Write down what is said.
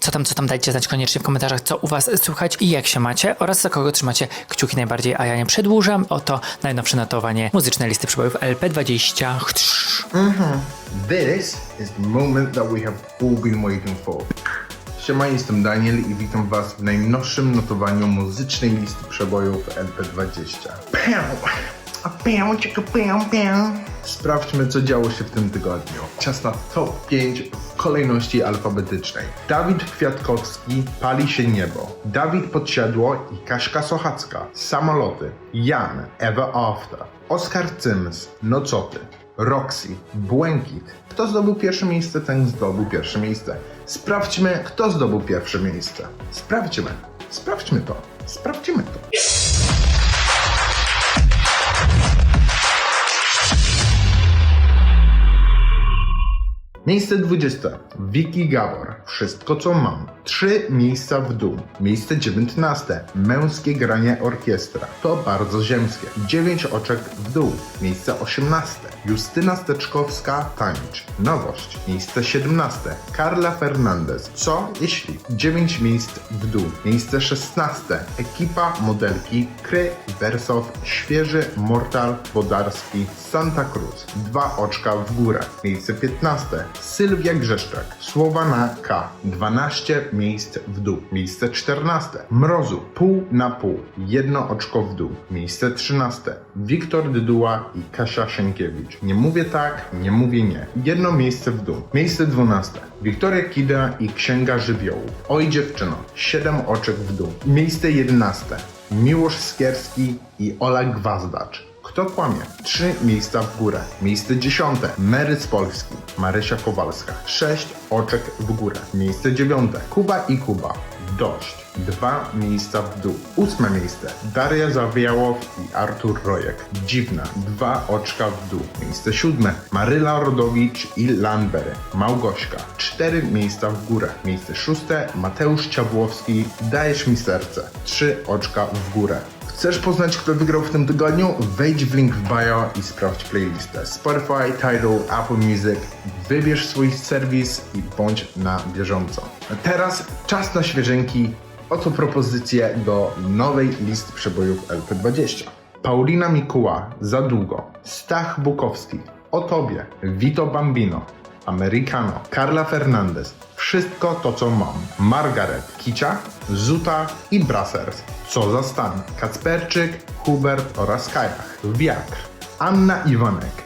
Co tam, co tam, dajcie znać koniecznie w komentarzach, co u was słychać i jak się macie oraz za kogo trzymacie kciuki najbardziej, a ja nie przedłużam. Oto najnowsze notowanie muzycznej listy przebojów LP20. This is the moment that we have all been waiting for. Siema, jestem Daniel i witam Was w najnowszym notowaniu muzycznej listy przebojów LP20. Piau! A piau, cieka, piau. Sprawdźmy, co działo się w tym tygodniu. Czas na top 5 w kolejności alfabetycznej. Dawid Kwiatkowski, Pali się niebo. Dawid Podsiadło i Kaśka Sochacka, Samoloty. Jan, Ever After. Oskar Cyms, Nocoty. Roxy, Błękit. Kto zdobył pierwsze miejsce, ten zdobył pierwsze miejsce. Sprawdźmy, kto zdobył pierwsze miejsce. Sprawdźmy. Sprawdźmy to. Sprawdźmy to. Miejsce 20. Wiki Gabor. Wszystko co mam. Trzy miejsca w dół. Miejsce 19. Męskie granie orkiestra. To bardzo ziemskie. 9 oczek w dół. Miejsce 18. Justyna Steczkowska tańcz. Nowość. Miejsce 17. Karla Fernandez. Co jeśli? 9 miejsc w dół. Miejsce 16. Ekipa modelki Kry Wersow. Świeży Mortal Wodarski. Santa Cruz. Dwa oczka w górę. Miejsce 15. Sylwia Grzeszczak. Słowa na K. 12 miejsc w dół. Miejsce 14. Mrozu. Pół na pół. Jedno oczko w dół. Miejsce 13. Wiktor Dyduła i Kasia Sienkiewicz. Nie mówię tak, nie mówię nie. Jedno miejsce w dół. Miejsce 12. Wiktoria Kida i Księga Żywiołów. Oj dziewczyno. 7 oczek w dół. Miejsce 11. Miłosz Skierski i Ola Gwazdacz. Kto kłamie? Trzy miejsca w górę. Miejsce dziesiąte. Mary z Polski. Marysia Kowalska. Sześć oczek w górę. Miejsce dziewiąte. Kuba i Kuba. Dość. Dwa miejsca w dół. Ósme miejsce. Daria Zawiałow i Artur Rojek. Dziwna. Dwa oczka w dół. Miejsce siódme. Maryla Rodowicz i Lanbery. Małgośka. Cztery miejsca w górę. Miejsce szóste. Mateusz Ciabłowski. Dajesz mi serce. Trzy oczka w górę. Chcesz poznać, kto wygrał w tym tygodniu? Wejdź w link w bio i sprawdź playlistę. Spotify, Tidal, Apple Music. Wybierz swój serwis i bądź na bieżąco. A teraz czas na świeżynki. Oto propozycje do nowej listy przebojów LP20. Paulina Mikuła, Za długo. Stach Bukowski, O tobie. Vito Bambino, Americano, Carla Fernandez, Wszystko to co mam, Margaret, Kicia, Zuta i Brassers, Co za stan, Kacperczyk, Hubert oraz Kajach, Wiatr, Anna Iwanek,